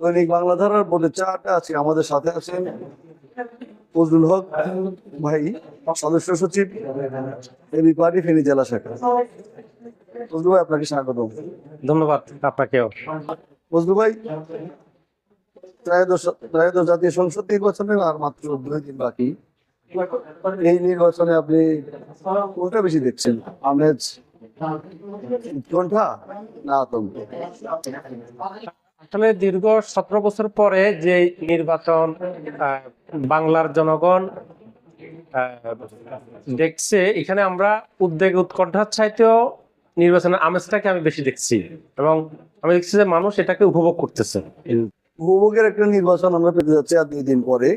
দৈনিক বাংলা ধারার বলে চারটা আছে আমাদের সাথে আছেন ফজলুল হক ভাই সদস্য সচিব এবি পার্টি ফেনী জেলা শাখা। ফজলু ভাই আপনাকে স্বাগত। ধন্যবাদ আপনাকেও। ফজলু ভাই ত্রয়োদশ ত্রয়োদশ জাতীয় সংসদ নির্বাচনের আর মাত্র দুই দিন বাকি। এই নির্বাচনে আপনি কোনটা বেশি দেখছেন? আমেজ উৎকণ্ঠা না আতঙ্ক? আসলে দীর্ঘ সতেরো বছর পরে যে নির্বাচন বাংলার জনগণ দেখছে এখানে আমরা উদ্বেগ উৎকণ্ঠার চাইতেও নির্বাচনের আমেজটাকে আমি বেশি দেখছি। এবং আমি দেখছি যে মানুষ এটাকে উপভোগ করতেছে। উপভোগের একটা নির্বাচন আমরা পেতে যাচ্ছি আর দুই দিন পরে।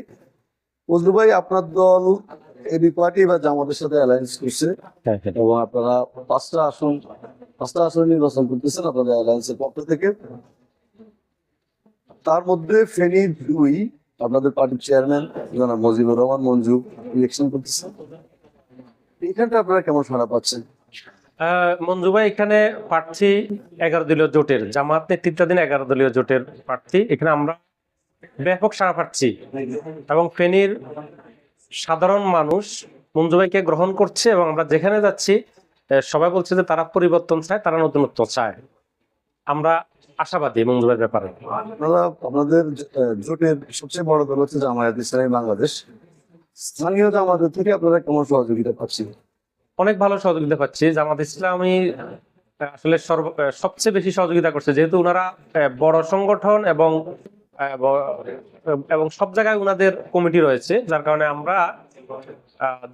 ফজলু ভাই আপনার দল এবি পার্টি বা জামাতের সাথে অ্যালায়েন্স করছে। এবং আপনারা পাঁচটা আসন পাঁচটা আসন নির্বাচন করতেছেন আপনাদের অ্যালায়েন্সের পক্ষ থেকে। তার মধ্যে ফেনী দুই, আপনাদের পার্টির চেয়ারম্যান জনাব মজিবুর রহমান মঞ্জু ইলেকশন করতেছেন এখানটা আপনারা কেমন সাড়া পাচ্ছেন? মঞ্জু ভাই, এখানে প্রার্থী এগারো দলীয় জোটের, জামাত নেতৃত্বাধীন এগারো দলীয় জোটের প্রার্থী। এখানে আমরা ব্যাপক সাড়া পাচ্ছি এবং ফেনীর সাধারণ মানুষ মঞ্জু ভাইকে গ্রহণ করছে এবং আমরা যেখানে যাচ্ছি সবাই বলছে যে তারা পরিবর্তন চায়, তারা নতুনত্ব চায়। আমরা আশাবাদী মঞ্জু ভাইয়ের ব্যাপারে? আপনারা আপনাদের জোটের সবচেয়ে বড় দল হচ্ছে জামায়াত ইসলামী বাংলাদেশ। স্থানীয় জামাতের থেকে আপনারা কেমন সহযোগিতা পাচ্ছেন? অনেক ভালো সহযোগিতা পাচ্ছি। জামাত ইসলামী আসলে সর্ব সবচেয়ে বেশি সহযোগিতা করছে। যেহেতু ওনারা বড় সংগঠন এবং এবং সব জায়গায় ওনাদের কমিটি রয়েছে যার কারণে আমরা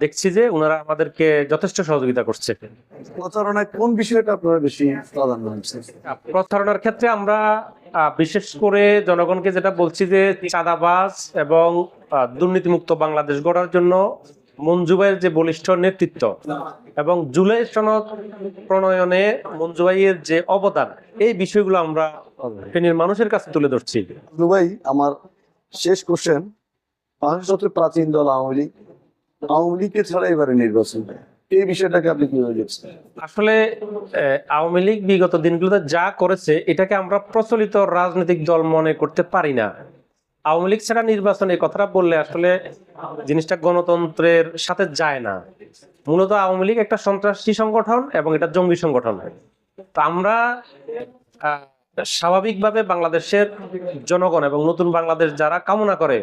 দেখছি যে ওনারা আমাদেরকে যথেষ্ট সহযোগিতা করছে। প্রচারণায় কোন বিষয়টা আপনারা বেশি প্রাধান্য দিচ্ছেন? প্রতারণার ক্ষেত্রে আমরা বিশেষ করে জনগণকে যেটা বলছি যে চাঁদাবাজ এবং দুর্নীতিমুক্ত বাংলাদেশ গড়ার জন্য মঞ্জুবাইয়ের যে বলিষ্ঠ নেতৃত্ব এবং জুলাই সনদ প্রণয়নে মঞ্জুবাইয়ের যে অবদান এই বিষয়গুলো আমরা ফেনীর মানুষের কাছে তুলে ধরছি। দুবাই আমার শেষ কোশ্চেন বাংলাদেশ প্রাচীন দল আওয়ামী লীগ আওয়ামী লীগকে ছাড়া এবারে নির্বাচন এই বিষয়টাকে আপনি কীভাবে আসলে আওয়ামী লীগ বিগত দিনগুলোতে যা করেছে, এটাকে আমরা প্রচলিত রাজনৈতিক দল মনে করতে পারি না। আওয়ামী লীগ ছাড়া নির্বাচন এই কথাটা বললে আসলে জিনিসটা গণতন্ত্রের সাথে যায় না। মূলত আওয়ামী লীগ একটা সন্ত্রাসী সংগঠন এবং এটা জঙ্গি সংগঠন। তো আমরা স্বাভাবিকভাবে বাংলাদেশের জনগণ এবং নতুন বাংলাদেশ যারা কামনা করে,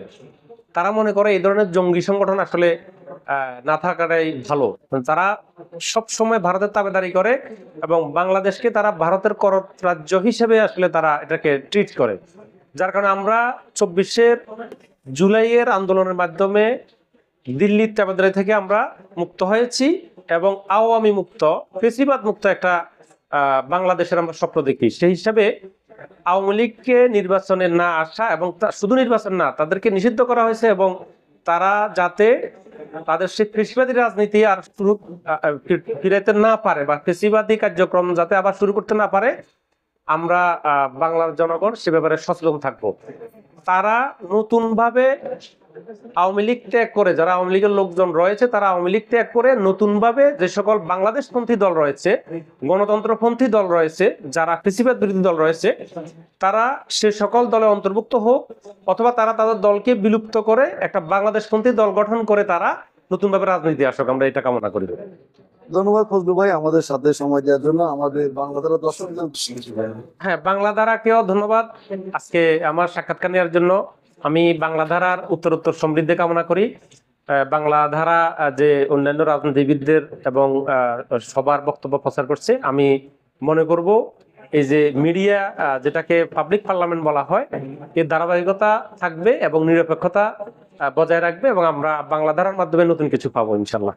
তারা মনে করে এই ধরনের জঙ্গি সংগঠন আসলে না থাকাটাই ভালো। তারা সব সময় ভারতের তাবেদারি করে এবং বাংলাদেশকে তারা ভারতের কর রাজ্য হিসেবে আসলে তারা এটাকে ট্রিট করে। যার কারণে আমরা চব্বিশের জুলাইয়ের আন্দোলনের মাধ্যমে দিল্লির তাবেদারি থেকে আমরা মুক্ত হয়েছি এবং আওয়ামী মুক্ত, ফেসিবাদ মুক্ত একটা বাংলাদেশের আমরা স্বপ্ন দেখি। সেই হিসাবে আওয়ামী লীগকে নির্বাচনে না আসা এবং শুধু নির্বাচন না, তাদেরকে নিষিদ্ধ করা হয়েছে এবং তারা যাতে তাদের সেই কৃষিবাদী রাজনীতি আর শুরু ফিরাইতে না পারে বা কৃষিবাদী কার্যক্রম যাতে আবার শুরু করতে না পারে আমরা বাংলার জনগণ সে ব্যাপারে সচেতন থাকব। তারা নতুন ভাবে আওয়ামী লীগ ত্যাগ করে, যারা আওয়ামী লীগের লোকজন রয়েছে, তারা আওয়ামী লীগ ত্যাগ করে নতুন ভাবে যে সকল বাংলাদেশপন্থী দল রয়েছে, গণতন্ত্রপন্থী দল রয়েছে, যারা কৃষিবাদ বিরোধী দল রয়েছে, তারা সে সকল দলে অন্তর্ভুক্ত হোক, অথবা তারা তাদের দলকে বিলুপ্ত করে একটা বাংলাদেশপন্থী দল গঠন করে তারা নতুনভাবে রাজনীতি আসুক, আমরা এটা কামনা করি। ধন্যবাদ ফজলু ভাই আমাদের সাথে সময় দেওয়ার জন্য। আমাদের বাংলাদেশের দর্শক হ্যাঁ বাংলা ধন্যবাদ। আজকে আমার সাক্ষাৎকার নেওয়ার জন্য আমি বাংলা ধারার উত্তরোত্তর সমৃদ্ধি কামনা করি। বাংলা ধারা যে অন্যান্য রাজনীতিবিদদের এবং সবার বক্তব্য প্রচার করছে আমি মনে করব এই যে মিডিয়া যেটাকে পাবলিক পার্লামেন্ট বলা হয় এর ধারাবাহিকতা থাকবে এবং নিরপেক্ষতা বজায় রাখবে এবং আমরা বাংলা ধারার মাধ্যমে নতুন কিছু পাবো ইনশাল্লাহ